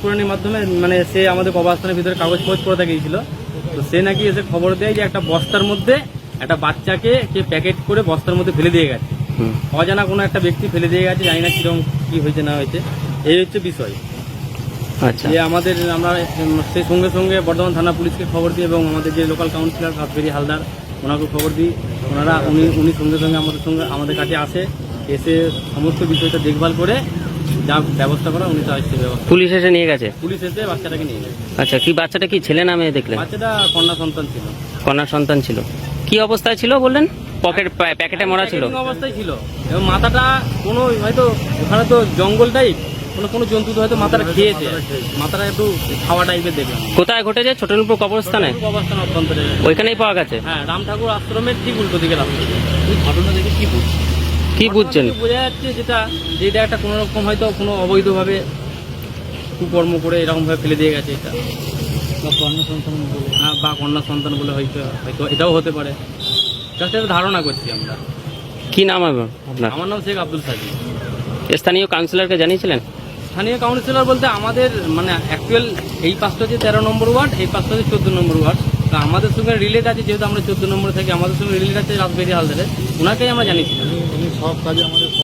পুরানির মাধ্যমে মানে সে আমাদের কবরস্থানের ভিতরে কাগজ খোঁজ করে গিয়েছিল তো সে নাকি এসে খবর দেয় যে একটা বস্তার মধ্যে একটা বাচ্চাকে কে প্যাকেট করে বস্তার মধ্যে ফেলে দিয়ে গেছে। অজানা কোনো একটা ব্যক্তি ফেলে দিয়ে গেছে জানি না কীরকম কি হয়েছে না হয়েছে। এই হচ্ছে বিষয়। আচ্ছা। যে আমাদের আমরা সেই সঙ্গে সঙ্গে বর্ধমান থানা পুলিশকে খবর দিই এবং আমাদের যে লোকাল কাউন্সিলর কাশ্মীরি হালদার ওনাকে খবর দিই। ওনারা উনি উনি সঙ্গে সঙ্গে আমাদের সঙ্গে আমাদের কাছে আসে এসে সমস্ত বিষয়টা দেখভাল করে যা ব্যবস্থা করা উনি তা হচ্ছে ব্যবস্থা পুলিশ এসে নিয়ে গেছে? পুলিশ এসে বাচ্চাটাকে নিয়ে গেছে। আচ্ছা কি বাচ্চাটা কি ছেলে না মেয়ে দেখলেন বাচ্চাটা কন্যা সন্তান ছিল। কন্যা সন্তান ছিল। কি অবস্থায় ছিল বললেন? পকেট প্যাকেটে মরা ছিল? অবস্থায় ছিল। এবং মাথাটা কোনো হয়তো ওখানে তো জঙ্গল টাইপ কোনো কোনো জন্তু তো হয়তো মাথাটা খেয়েছে। মাথাটা একটু খাওয়া টাইপের দেখলাম। কোথায় ঘটেছে? ছোটনপুর কবরস্থানে? অবস্থান অভ্যন্তরে। ওইখানেই পাওয়া গেছে? হ্যাঁ রাম ঠাকুর আশ্রমের ঠিক উল্টো দিকে রাস্তা। ঘটনা দেখে কি বুঝছি কি বুঝছেন? বোঝা যাচ্ছে যেটা যে এটা একটা কোনো রকম হয়তো কোনো অবৈধভাবে কুকর্ম করে এরকমভাবে ফেলে দিয়ে গেছে এটা। বা কন্যা সন্তান বলে হ্যাঁ বা কন্যা সন্তান বলে হয়তো হয়তো এটাও হতে পারে। জাস্ট একটা ধারণা করছি আমরা। কি নাম আপনার? আমার নাম শেখ আব্দুল সাজি স্থানীয় কাউন্সিলরকে জানিয়েছিলেন? স্থানীয় কাউন্সিলর বলতে আমাদের মানে অ্যাকচুয়াল এই পাঁচটা হচ্ছে তেরো নম্বর ওয়ার্ড এই পাঁচটা হচ্ছে চোদ্দ নম্বর ওয়ার্ড তো আমাদের সঙ্গে রিলেট আছে, যেহেতু আমরা চোদ্দ নম্বরে থাকি আমাদের সঙ্গে রিলেট আছে রাজবেরি হালদারে ওনাকেই আমরা জানিয়েছিলাম। সব কাজে আমাদের